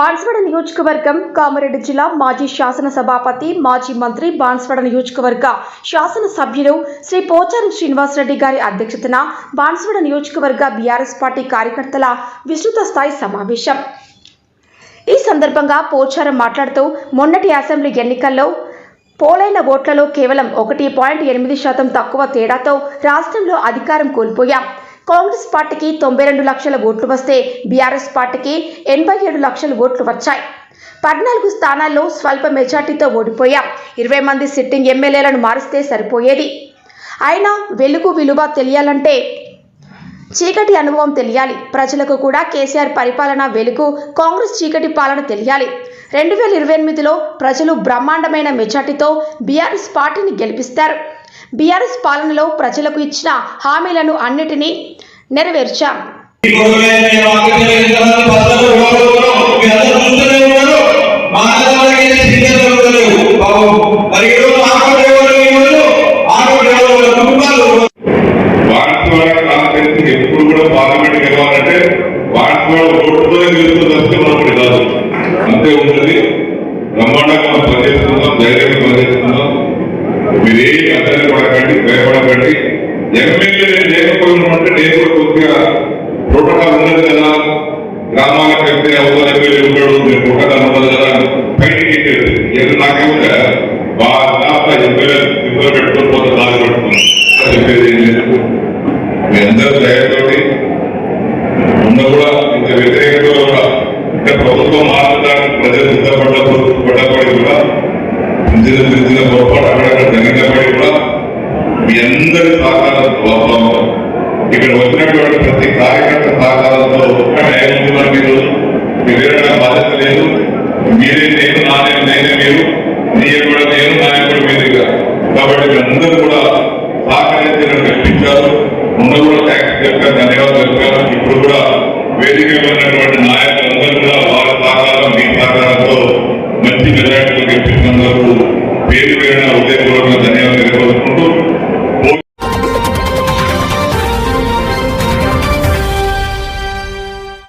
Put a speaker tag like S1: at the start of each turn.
S1: బాన్స్వాడ నియోజకవర్గం కామారెడ్డి జిల్లా మాజీ శాసన సభాపతి మాజీ మంత్రి బాన్స్వాడ నియోజకవర్గ శాసన సభ్యులు శ్రీ పోచారం శ్రీనివాసరెడ్డి గారి అధ్యక్షతన బాన్స్వాడ నియోజకవర్గ బీఆర్ఎస్ పార్టీ కార్యకర్తల విస్తృత స్థాయి సమావేశం. ఈ సందర్భంగా పోచారం మాట్లాడుతూ మొన్నటి అసెంబ్లీ ఎన్నికల్లో పోలైన ఓట్లలో కేవలం ఒకటి పాయింట్ ఎనిమిది శాతం తక్కువ తేడాతో రాష్ట్రంలో అధికారం కోల్పోయాం. కాంగ్రెస్ పార్టీకి తొంభై రెండు లక్షల ఓట్లు వస్తే బీఆర్ఎస్ పార్టీకి ఎనభై ఏడు లక్షల ఓట్లు వచ్చాయి. పద్నాలుగు స్థానాల్లో స్వల్ప మెజార్టీతో ఓడిపోయాం. ఇరవై మంది సిట్టింగ్ ఎమ్మెల్యేలను మారిస్తే సరిపోయేది. అయినా వెలుగు విలువ తెలియాలంటే చీకటి అనుభవం తెలియాలి. ప్రజలకు కూడా కేసీఆర్ పరిపాలన వెలుగు కాంగ్రెస్ చీకటి పాలన తెలియాలి. రెండు వేల ఇరవై ఎనిమిదిలో ప్రజలు బ్రహ్మాండమైన మెజార్టీతో బీఆర్ఎస్ పార్టీని గెలిపిస్తారు. బీఆర్ఎస్ పాలనలో ప్రజలకు ఇచ్చిన హామీలను అన్నిటినీ నెరవేర్చాం.
S2: ఎప్పుడు కూడా పార్లమెంట్ గెలవాలంటే వాస్తవాల ఓటుతోనే గెలుస్తుంది కాదు అంతే ఉంటుంది బ్రహ్మాండంగా మనం పనిచేస్తున్నాం ధైర్యంగా పనిచేస్తున్నాం మీరేం అందరికీ పడకండి భయపడకండి ఎమ్మెల్యే లేకపోయినట్టు నేను కూడా కొద్దిగా ప్రోటోకాల్ ఉన్నది కదా గ్రామాలకు వెళ్తే అవతల ఎమ్మెల్యే ఉంటాడు మీరు ప్రోటోకాల్ ఉన్నది కదా అని బయటికి ఎక్కేది ఏదో నాకేమో బాగా ఎమ్మెల్యే ఇబ్బంది పెట్టుకొని పోతే బాధ పెట్టుకున్నాను చెప్పేది ఏం లేదు మీ అందరూ దయతోటి ఉన్న కూడా ఇంత వ్యతిరేకత కూడా అంటే ప్రభుత్వం మారడానికి ప్రజలు సిద్ధపడ్డప్పుడు పడ్డపడి కూడా చిన్న చిన్న పొరపాటు ఇక్కడ వచ్చినటువంటి ప్రతి కార్యకర్త సహకారంతో ఒక్క న్యాయం ఉంది బాధ్యత లేదు. మీరే నేను నానే నేనే మీరు నీ కూడా నేను నాయ కూడా మీరుగా కాబట్టి మీరందరూ కూడా సహకరించడం కల్పించారు. ముందు కూడా థ్యాంక్స్ చెప్పారు. ధన్యవాదాలు చెప్పారు. ఇప్పుడు కూడా వేదికలో ఉన్నటువంటి నాయకులందరూ కూడా వారి సహకారం మీ సహకారంతో మంచి మెజార్టీ